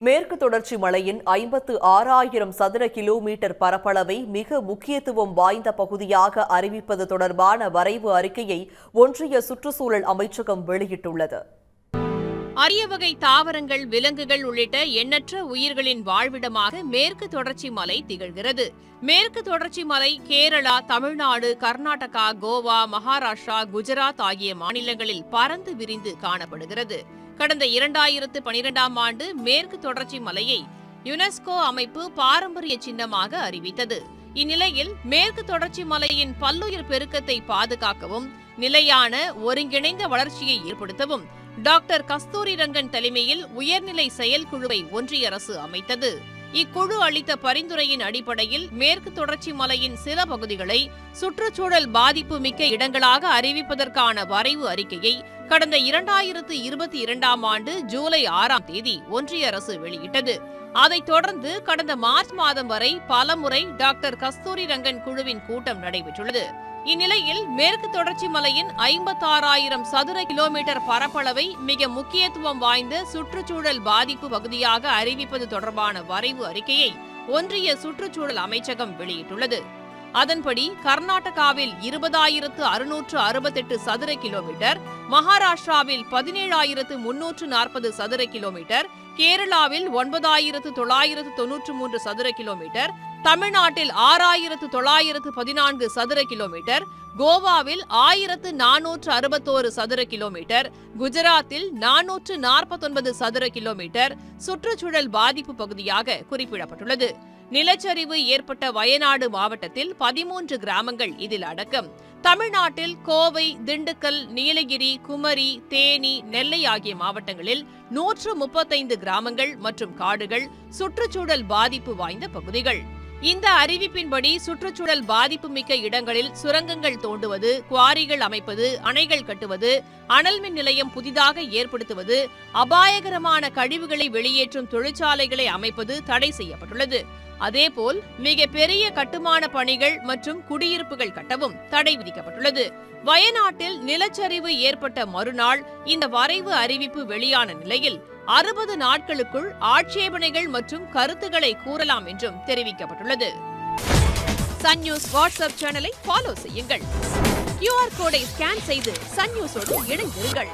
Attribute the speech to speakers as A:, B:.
A: மேற்கு தொடர்ச்சி மலையின் ஐம்பத்து ஆறாயிரம் சதுர கிலோமீட்டர் பரப்பளவை மிக முக்கியத்துவம் வாய்ந்த பகுதியாக அறிவிப்பது தொடர்பான வரைவு அறிக்கையை ஒன்றிய சுற்றுச்சூழல் அமைச்சகம் வெளியிட்டுள்ளது.
B: அரிய வகை தாவரங்கள் விலங்குகள் உள்ளிட்ட எண்ணற்ற உயிர்களின் வாழ்விடமாக மேற்கு தொடர்ச்சி மலை திகழ்கிறது. மேற்கு தொடர்ச்சி மலை கேரளா தமிழ்நாடு கர்நாடகா கோவா மகாராஷ்டிரா குஜராத் ஆகிய மாநிலங்களில் பறந்து விரிந்து காணப்படுகிறது. கடந்த இரண்டாயிரத்து பனிரெண்டாம் ஆண்டு மேற்கு தொடர்ச்சி மலையை யுனெஸ்கோ அமைப்பு பாரம்பரிய சின்னமாக அறிவித்தது. இந்நிலையில் மேற்கு தொடர்ச்சி மலையின் பல்லுயிர் பெருக்கத்தை பாதுகாக்கவும் நிலையான ஒருங்கிணைந்த வளர்ச்சியை ஏற்படுத்தவும் டாக்டர் கஸ்தூரி ரங்கன் தலைமையில் உயர்நிலை செயல்குழுவை ஒன்றிய அரசு அமைத்தது. இக்குழு அளித்த பரிந்துரையின் அடிப்படையில் மேற்கு தொடர்ச்சி மலையின் சில பகுதிகளை சுற்றுச்சூழல் பாதிப்பு மிக்க இடங்களாக அறிவிப்பதற்கான வரைவு அறிக்கையை கடந்த இரண்டாயிரத்து இருபத்தி இரண்டாம் ஆண்டு ஜூலை ஆறாம் தேதி ஒன்றிய அரசு வெளியிட்டது. அதைத் தொடர்ந்து கடந்த மார்ச் மாதம் வரை பலமுறை டாக்டர் கஸ்தூரி ரங்கன் குழுவின் கூட்டம் நடைபெற்றுள்ளது. இந்நிலையில் மேற்கு தொடர்ச்சி மலையின் ஐம்பத்தாறாயிரம் சதுர கிலோமீட்டர் பரப்பளவை மிக முக்கியத்துவம் வாய்ந்த சுற்றுச்சூழல் பாதிப்பு பகுதியாக அறிவிப்பது தொடர்பான வரைவு அறிக்கையை ஒன்றிய சுற்றுச்சூழல் அமைச்சகம் வெளியிட்டுள்ளது. அதன்படி கர்நாடகாவில் இருபதாயிரத்து அறுநூற்று அறுபத்தெட்டு சதுர கிலோமீட்டர் மகாராஷ்டிராவில் பதினேழாயிரத்து முன்னூற்று நாற்பது சதுர கிலோமீட்டர் கேரளாவில் ஒன்பதாயிரத்து தொள்ளாயிரத்து தொன்னூற்று மூன்று சதுர கிலோமீட்டர் தமிழ்நாட்டில் ஆறாயிரத்து தொள்ளாயிரத்து பதினான்கு சதுர கிலோமீட்டர் கோவாவில் ஆயிரத்து நானூற்று அறுபத்தோரு சதுர கிலோமீட்டர் குஜராத்தில் நானூற்று நாற்பத்தொன்பது சதுர கிலோமீட்டர் சுற்றுச்சூழல் பாதிப்பு பகுதியாக குறிப்பிடப்பட்டுள்ளது. நிலச்சரிவு ஏற்பட்ட வயநாடு மாவட்டத்தில் பதிமூன்று கிராமங்கள் இதில் அடக்கம். தமிழ்நாட்டில் கோவை திண்டுக்கல் நீலகிரி குமரி தேனி நெல்லை ஆகிய மாவட்டங்களில் நூற்று முப்பத்தைந்து கிராமங்கள் மற்றும் காடுகள் சுற்றுச்சூழல் பாதிப்பு வாய்ந்த பகுதிகள். இந்த அறிவிப்பின்படி சுற்றுச்சூழல் பாதிப்பு மிக்க இடங்களில் சுரங்கங்கள் தோண்டுவது குவாரிகள் அமைப்பது அணைகள் கட்டுவது அனல் மின் நிலையம் புதிதாக ஏற்படுத்துவது அபாயகரமான கழிவுகளை வெளியேற்றும் தொழிற்சாலைகளை அமைப்பது தடை செய்யப்பட்டுள்ளது. அதேபோல் மிக பெரிய கட்டுமான பணிகள் மற்றும் குடியிருப்புகள் கட்டவும் தடை விதிக்கப்பட்டுள்ளது. வயநாட்டில் நிலச்சரிவு ஏற்பட்ட மறுநாள் இந்த வரைவு அறிவிப்பு வெளியான நிலையில் அறுபது நாட்களுக்குள் ஆட்சேபனைகள் மற்றும் கருத்துக்களை கூறலாம் என்றும் தெரிவிக்கப்பட்டுள்ளது. சன் நியூஸ் வாட்ஸ்அப் சேனலை ஃபாலோ செய்யுங்கள். கியூஆர் கோடை ஸ்கேன் செய்து சன் நியூஸோடு இணைந்திருங்கள்.